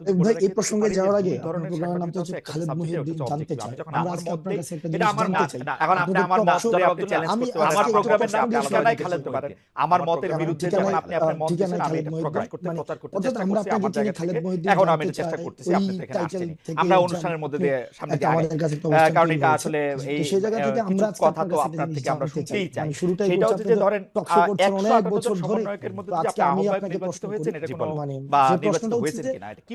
ভাই এই প্রসঙ্গে যাওয়ার আগে আপনার নাম তো হচ্ছে খালেদ মুহিউদ্দিন জানতে চাই আমরা আজকে আপনার কাছে একটা জিনিস জানতে চাই। এখন আপনি আমার নাম জবাবকে চ্যালেঞ্জ করতে পারেন। আমার প্রোগ্রামের নাম আপনি আপনারাই খালেদ মুহিউদ্দিন আমার মতের বিরুদ্ধে যখন আপনি আপনার মত দিচ্ছেন আমি এটা প্রকাশ করতে মানে প্রচার করতে চেষ্টা করছি আমরা আপনাকে চিনি খালেদ মুহিউদ্দিন এখন আমি চেষ্টা করতেছি আপনি এখানে আসছেন। আমরা অনুষ্ঠানের মধ্যে হ্যাঁ, দিয়ে সামনে হ্যাঁ, দিয়ে আমাদের কাছে একটা অনুষ্ঠান কারণ এটা আসলে এই সেই জায়গা থেকে আমরা কথা তো আপনার থেকে আমরা শুনতেই চাই মানে শুরুটাই সেটা হচ্ছে যে ধরেন 108 বছর ধরে আজকে আমি আপনাকে প্রশ্ন হয়েছে এটা কোনো মানে বা নির্বাচিত হয়েছে কিনা এটা কি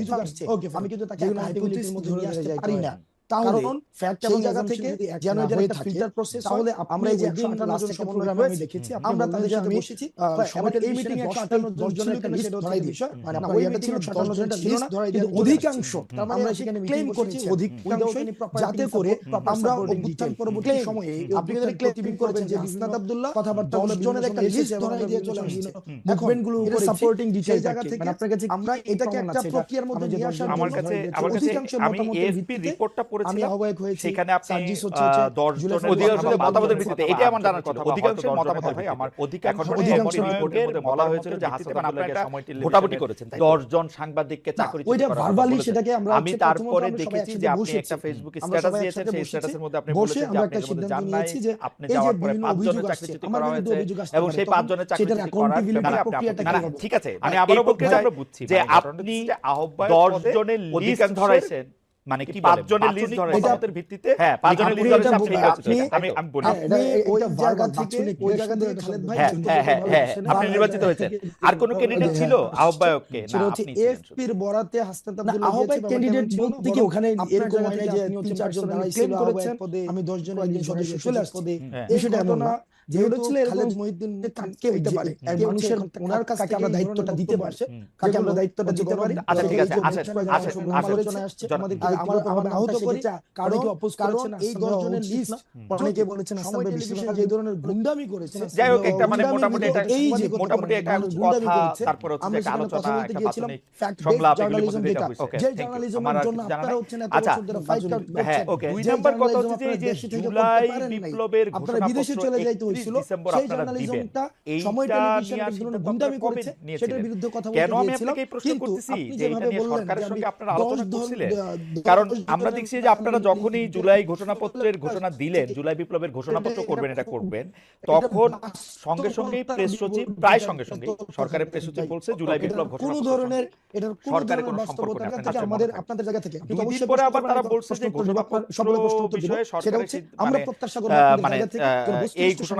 অভিযোগ আসছে আমি কিন্তু তাকে হাইপোথিস ধরে পারি না। আমরা যাতে করে আমরা কাছে এটাকে একটা প্রক্রিয়ার মধ্যে আমার কাছে আমার আমি পাঁচ জনের পাঁচ জনের ঠিক আছে আমি আবারও বলতে চাই যে আপনি দশ জনের লিস্ট ধরাইছেন মানে কি পাঁচজনের লিস্ট ধরে মতামতের ভিত্তিতে হ্যাঁ পাঁচজনের লিস্ট ধরে আমি আমি বলি হ্যাঁ, ওই জায়গা থেকে ওই জায়গা থেকে খালেদ ভাই হ্যাঁ হ্যাঁ হ্যাঁ, হ্যাঁ আপনি নির্বাচিত হয়েছে হ্যাঁ, আর কোন ক্যান্ডিডেট ছিল? আহ্বায়ক কে? না আপনি এফপি এর বরাতে হাসনাত আব্দুল আহ্বায়ক ক্যান্ডিডেট বলতে কি ওখানে এরকম হয় যে তিন চারজন দাঁড়াইছিল আমি 10 জনের সদস্য চলে আসছে। এই সেটা এমন না। যেহেতু খালেদ মহিউদ্দিন কাকে হইতে পারে মানুষের ওনার কাছে আমরা দায়িত্বটা দিতে পারছে কাকে আমরা দায়িত্বটা দিতে পারি আচ্ছা ঠিক আছে আসেন আলোচনা আসছে আমাদের আমার আমার আহত করি কারও কি অপোজ করেছে না এই গর্জনের লিস্ট অনেকে বলেছেন আসলে বিশ্লেষণ যে ধরনের গুন্ডামি করেছে যাই হোক একটা মানে মোটামুটি এটা এই যে মোটামুটি একটা কথা তারপর হচ্ছে একটা আলোচনা একটা প্রাথমিক সংলাপ এগুলি বলতে যেটা যে জার্নালিজমের জন্য আপনারা হচ্ছেন এত বছর ধরে ফাইট করতে হ্যাঁ ওকে দুই নাম্বার কথা হচ্ছে যে জুলাই বিপ্লবের ঘোষণা আপনারা বিদেশে চলে যাইতে হইছে হয়েছিল সেই জার্নালিজমটা সময় টেলিভিশন গুন্ডামি করেছে সেটার বিরুদ্ধে কথা বলতে গিয়েছিলাম কিন্তু আপনি যেভাবে বললেন কারণ আমরা দেখছি যে আপনারা যখনই জুলাই ঘোষণাপত্রের ঘোষণা দিলেন জুলাই বিপ্লবের ঘোষণাপত্র করবেন এটা করবেন তখন সঙ্গে সঙ্গেই প্রেস সচিব প্রায় সঙ্গে সঙ্গে সরকারের প্রেস সচিব বলছে জুলাই বিপ্লব ঘোষণা কোনো ধরনের এটার কোনো ধরনের বাস্তবতা আমাদের আপনাদের জায়গা থেকে। কিন্তু অবশ্যই পরে আবার তারা বলছে যে ঘোষণাপত্র বিষয়ে সরকার আমরা মানে- প্রত্যাশা করব মানে এই ঘোষণা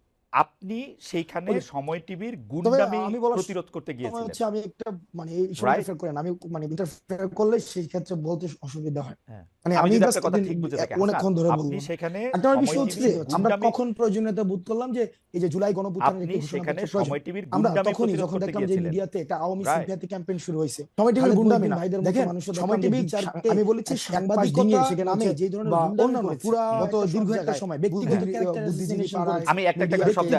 আপনি সেইখানে সময় টিভির গুন্ডামি প্রতিরোধ করতে গিয়েছিলেন হচ্ছে আমি একটা মানে ইন্টারফেয়ার করেন। আমি মানে ইন্টারফেয়ার করলে সেই ক্ষেত্রে বলতে অসুবিধা হয়। হ্যাঁ। মানে আমি কথা ঠিক বুঝতে পারি অনেকক্ষণ আচ্ছা, ধরে আপনি সেখানে একটা বিষয় হচ্ছে আমরা কখন প্রয়োজনীয়তা বোধ করলাম যে এই যে জুলাই গণঅভ্যুত্থানের আপনি সেখানে সময় টিভির গুন্ডামি তখন যখন দেখলাম যে মিডিয়াতে এটা আওয়ামী সিম্পিয়াতি ক্যাম্পেইন শুরু হয়েছে। সময় টিভির গুন্ডামি না। দেখেন সময় টিভি আমি বলেছি সাংবাদিকতা সেখানে আমি যে ধরনের গুন্ডামি পুরো গত দীর্ঘ একটা সময় ব্যক্তিগত ক্যারেক্টার আমি একটা একটা শব্দে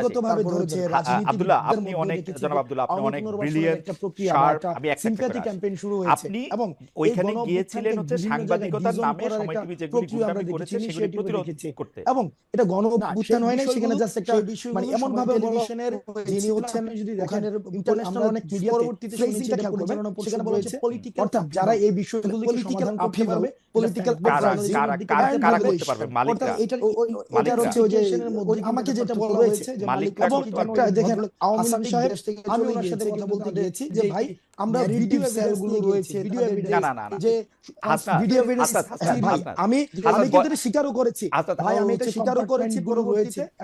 আসি আব্দুল্লাহ আপনি অনেক জনাব আব্দুল্লাহ আপনি অনেক ব্রিলিয়েন্ট শার্প আমি শুরু হয়েছে আপনি ওইখানে এই গিয়েছিলেন হচ্ছে সাংবাদিকতার নামে সময় টিভি যেগুলি গুন্ডামি করেছে সেগুলি প্রতিরোধ করতে। এবং এটা গণ অভ্যুত্থান হয় নাই সেখানে বিষয়গুলো- জাস্ট একটা মানে এমন ভাবে টেলিভিশনের টেলিভিশনের যিনি যিনি হচ্ছেন যদি ওখানে ইন্টারন্যাশনাল অনেক মিডিয়াতে পরবর্তীতে শুনেছি এটা পরিচালনা সেখানে বলা হচ্ছে political অর্থাৎ যারা এই বিষয়গুলিকে সমাধান করতে পারবে হবে, পলিটিক্যাল এটা কারা কারা কারা কারা করতে পারবে মালিকরা। অর্থাৎ এটা যে মালিক একটা দেখেন আওয়ামী সাহেব আমি ওনার সাথে কথা বলতে গিয়েছি যে ভাই আমরা ভিডিও গুলো রয়েছে ভিডিও এভিডেন্স না না যে হ্যাঁ, ভিডিও এভিডেন্স আমি আমি কিন্তু এটা স্বীকারও করেছি। ভাই আমি আচ্ছা, এটা স্বীকারও করেছি পুরো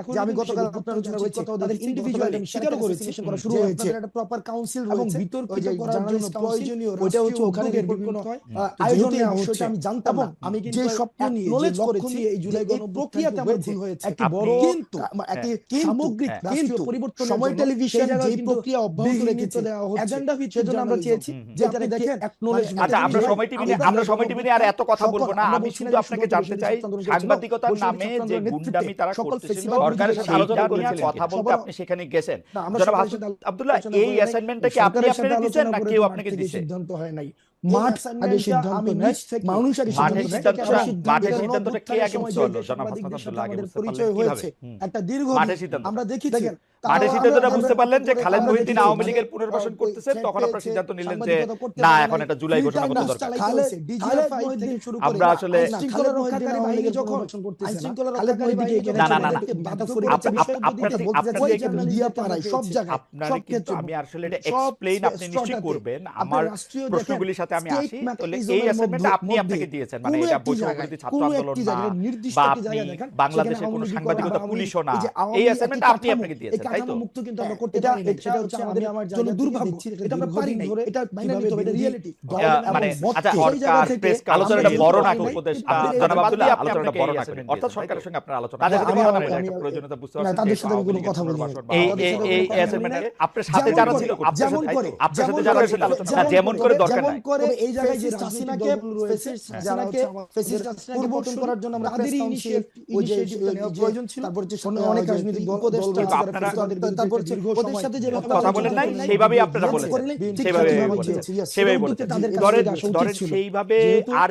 যে আমি গতকাল আপনার জন্য তাদের ইন্ডিভিজুয়াল আমি করেছি করা শুরু হয়েছে একটা প্রপার কাউন্সিল এবং বিতর্কিত করার জন্য প্রয়োজনীয় ওটা হচ্ছে ওখানে বিভিন্ন আয়োজন হচ্ছে আমি জানতাম আমি কিন্তু যে নিয়ে নলেজ করেছি এই জুলাই গণ প্রক্রিয়াতে আমার ভুল হয়েছে একটি বড় কিন্তু সামগ্রিক হ্যাঁ। কিন্তু পরিবর্তন সময় টেলিভিশন যে প্রক্রিয়া অব্যাহত রেখেছে এজেন্ডা সেজন্য আমরা চেয়েছি যে দেখেন মানে আচ্ছা আমরা সময় টিভি আমরা সময় টিভি আর এত কথা বলব না। আমি শুধু আপনাকে জানতে চাই সাংবাদিকতার নামে যে গুন্ডামি তারা করতেছিল সরকারের সাথে আলোচনা কথা বলতে আপনি সেখানে গেছেন। জনাব আব্দুল্লাহ এই অ্যাসাইনমেন্টটা কি আপনি আপনাকে দিয়েছেন না কেউ আপনাকে দিয়েছে? সিদ্ধান্ত হয় নাই। মাঠ আগে সিদ্ধান্ত নেয় আমার প্রশ্নগুলির সাথে আদালতে আমি আসি তাহলে এই অ্যাসাইনমেন্টটা আপনি আপনাকে দিয়েছেন মানে এটা বৈষম্যবিরোধী ছাত্র আন্দোলন না বা আপনি বাংলাদেশে কোনো সাংবাদিকতা পুলিশও না। এই অ্যাসাইনমেন্ট আপনি আপনাকে দিয়েছেন তাই তো? মুক্ত কিন্তু আমরা হ্যাঁ, করতে পারি না। এটা হচ্ছে আমাদের আমার জন্য দুর্ভাগ্য। এটা আমরা পারি না এটা কীভাবে এটা আচ্ছা, রিয়েলিটি মানে আচ্ছা সরকার প্রেস আলোচনা একটা বড় না উপদেশ জনাব আব্দুল্লাহ আলোচনা একটা বড় না অর্থাৎ সরকারের সঙ্গে আপনার আলোচনা তাদের সাথে কথা বলেন একটা প্রয়োজনীয়তা বুঝতে পারছেন তাদের সাথে কোনো কথা বলব না এই এই অ্যাসাইনমেন্টে আপনার সাথে যারা ছিল আপনার সাথে আপনার সাথে যারা ছিল আলোচনা যেমন করে দরকার নাই। করে এই জায়গায় যে হাসিনাকে হ্যাঁ। হাসিনাকে পরিবর্তন করার জন্য আমরা তাদের প্রয়োজন ছিল। তারপর যে অনেক রাজনৈতিক উপদেষ্টা তারপর ওদের সাথে যে কথা বলেন নাই সেইভাবেই আপনারা বলেছেন। সেইভাবে সেইভাবে বলেছেন। দরের সেইভাবে আর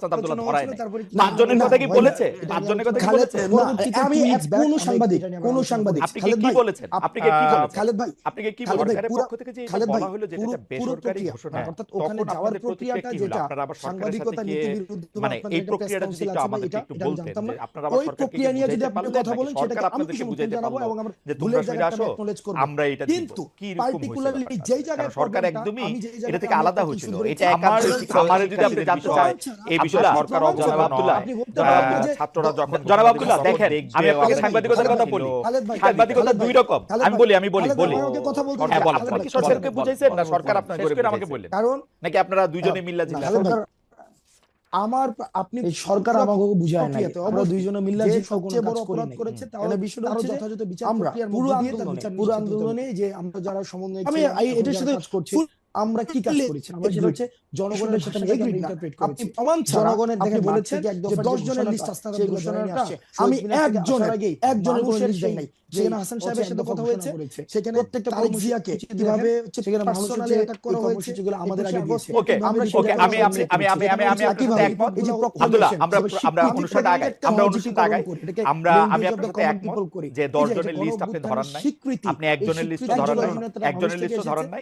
ওস্তাদ আব্দুল্লাহ ধরায় পাঁচজনের কথা কি বলেছে? পাঁচজনের কথা কি বলেছে? আমি কোন সাংবাদিক কোন সাংবাদিক। আপনি কি বলেছেন? আপনি কি খালেদ ভাই আপনি কি বলেছেন? পক্ষ থেকে যে বলা হলো যে এটা বেসরকারি ঘোষণা হ্যাঁ, অর্থাৎ ওখানে যাওয়ার প্রক্রিয়াটা যেটা সাংবাদিকতা নীতি বিরুদ্ধ মানে এই প্রক্রিয়াটা যদি একটু আমাদের একটু বলতেন যে আপনারা আবার সরকারকে কি নিয়ে যদি আপনি কথা বলেন সেটা আমি কিছু বুঝাইতে পারব এবং আমরা যে তোমরা সরে আসো আমরা এটা কিন্তু পার্টিকুলারলি যেই জায়গায় সরকার একদমই এটা থেকে আলাদা হয়েছিল এটা আমার আমার যদি আপনি জানতে চান এই আমার আপনি সরকার আমাকে বুঝায় না আমরা মিল্লা সবচেয়ে বড় অপরাধ করেছে তাহলে বিষয়টা যথাযথ আমরা পুরো যে আমরা যারা সমন্বয় এটার সাথে কাজ করছি আমরা কি কাজ করেছি? আমরা সেটা হচ্ছে জনগণের সাথে এগ্রি ইন্টারপ্রেট করেছি। প্রমাণ জনগণের দেখে বলেছে যে 10 জনের লিস্ট আপনারা ঘোষণাটা আমি একজন আগে একজনের কোনো লিস্ট দেই নাই। যেখানে হাসান সাহেবের সাথে কথা হয়েছে। সেখানে প্রত্যেকটা কর্মসূচিকে কীভাবে হচ্ছে সেখানে পার্সোনালি অ্যাটাক করা হয়েছে যেগুলো আমাদের আগে দিয়েছে। ওকে আমরা ওকে আমি আমি আমি আমি আমি আমি আমি একমত। এই যে আব্দুল্লাহ আমরা আমরা অনুষ্ঠান আগাই আমরা অনুষ্ঠান আগাই আমরা আমি আপনাদের সাথে একমত যে 10 জনের লিস্ট আপনি ধরান নাই আপনি একজনের লিস্ট ধরান নাই। একজনের লিস্ট ধরান নাই